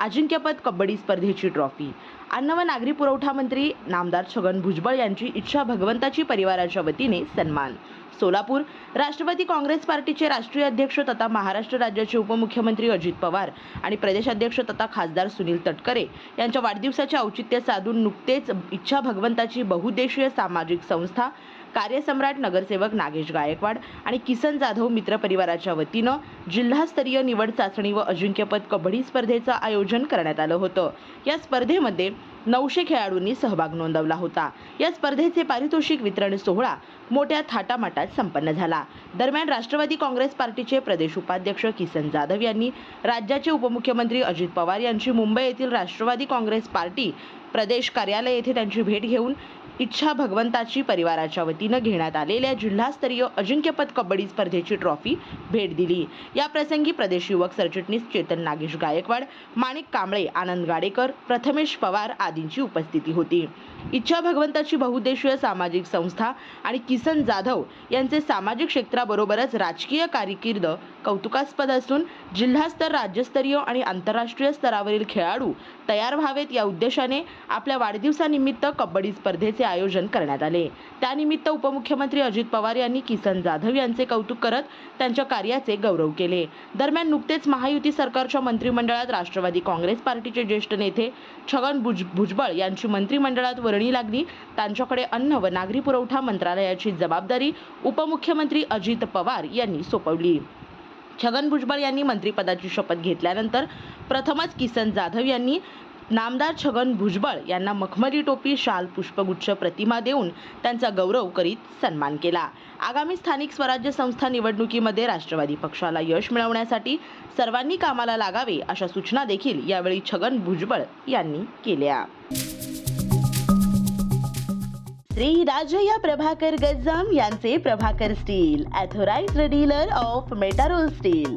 अजिंक्यपद कबड्डी स्पर्धेची ट्रॉफी. अन्न व नागरी पुरवठा मंत्री नामदार छगन भुजबळ यांची इच्छा भगवंताची परिवाराच्या वतीने सन्मान. सोलापूर राष्ट्रवादी काँग्रेस पार्टीचे राष्ट्रीय अध्यक्ष तथा महाराष्ट्र राज्याचे उपमुख्यमंत्री अजित पवार आणि प्रदेशाध्यक्ष तथा खासदार सुनील तटकरे यांच्या वाढदिवसाचे औचित्य साधून नुकतेच इच्छा भगवंताची बहुउद्देशीय सामाजिक संस्था कार्यसम्राट नगरसेवक नागेश गायकवाड आणि किसन जाधव मित्र परिवाराच्या वतीनं जिल्हास्तरीय निवड चाचणी व अजिंक्यपद कबड्डी स्पर्धेचं आयोजन करण्यात आलं होतं. या स्पर्धेमध्ये नऊशे खेळाडूंनी सहभाग नोंदवला होता. या स्पर्धेचे पारितोषिक वितरण सोहळा मोठ्या थाटामाटात संपन्न झाला. दरम्यान राष्ट्रवादी काँग्रेस पार्टीचे प्रदेश उपाध्यक्ष किसन जाधव यांनी राज्याचे उपमुख्यमंत्री अजित पवार यांची मुंबई येथील राष्ट्रवादी काँग्रेस पार्टी प्रदेश कार्यालय येथे त्यांची भेट घेऊन इच्छा भगवंताची परिवाराच्या वतीनं घेण्यात आलेल्या जिल्हास्तरीय अजिंक्यपद कबड्डी स्पर्धेची ट्रॉफी भेट दिली. या प्रसंगी प्रदेश युवक सरचिटणीस चेतन नागेश गायकवाड माणिक कांबळे आनंद गाडेकर प्रथमेश पवार आदींची उपस्थिती होती. इच्छा भगवंताची बहुउद्देशीय सामाजिक संस्था आणि किसन जाधव यांचे सामाजिक क्षेत्राबरोबरच राजकीय कारकीर्द कौतुकास्पद असून जिल्हास्तर राज्यस्तरीय आणि आंतरराष्ट्रीय स्तरावरील खेळाडू तयार व्हावेत या उद्देशाने आपल्या वाढदिवसानिमित्त कबड्डी स्पर्धेचे आयोजन करण्यात आले. त्यानिमित्त उपमुख्यमंत्री अजित पवार यांनी किसन जाधव यांचे कौतुक करत त्यांच्या कार्याचे गौरव केले. दरम्यान नुकतेच महायुती सरकारच्या मंत्रिमंडळात राष्ट्रवादी काँग्रेस पार्टीचे ज्येष्ठ नेते छगन भुज भुजबळ यांची मंत्रिमंडळात वर्णी लागली. त्यांच्याकडे अन्न व नागरी पुरवठा मंत्रालयाची जबाबदारी उपमुख्यमंत्री अजित पवार यांनी सोपवली. छगन भुजबळ यांनी मंत्रिपदाची शपथ घेतल्यानंतर प्रथमच किसन जाधव यांनी नामदार छगन भुजबळ यांना मखमली टोपी शाल पुष्पगुच्छ प्रतिमा देऊन त्यांचा गौरव करीत सन्मान केला. आगामी स्थानिक स्वराज्य संस्था निवडणुकीमध्ये राष्ट्रवादी पक्षाला यश मिळवण्यासाठी सर्वांनी कामाला लागावे अशा सूचना देखील यावेळी छगन भुजबळ यांनी केल्या. श्री राजया प्रभाकर गज्जाम यांचे Prabhakar steel authorized dealer of Metarol steel.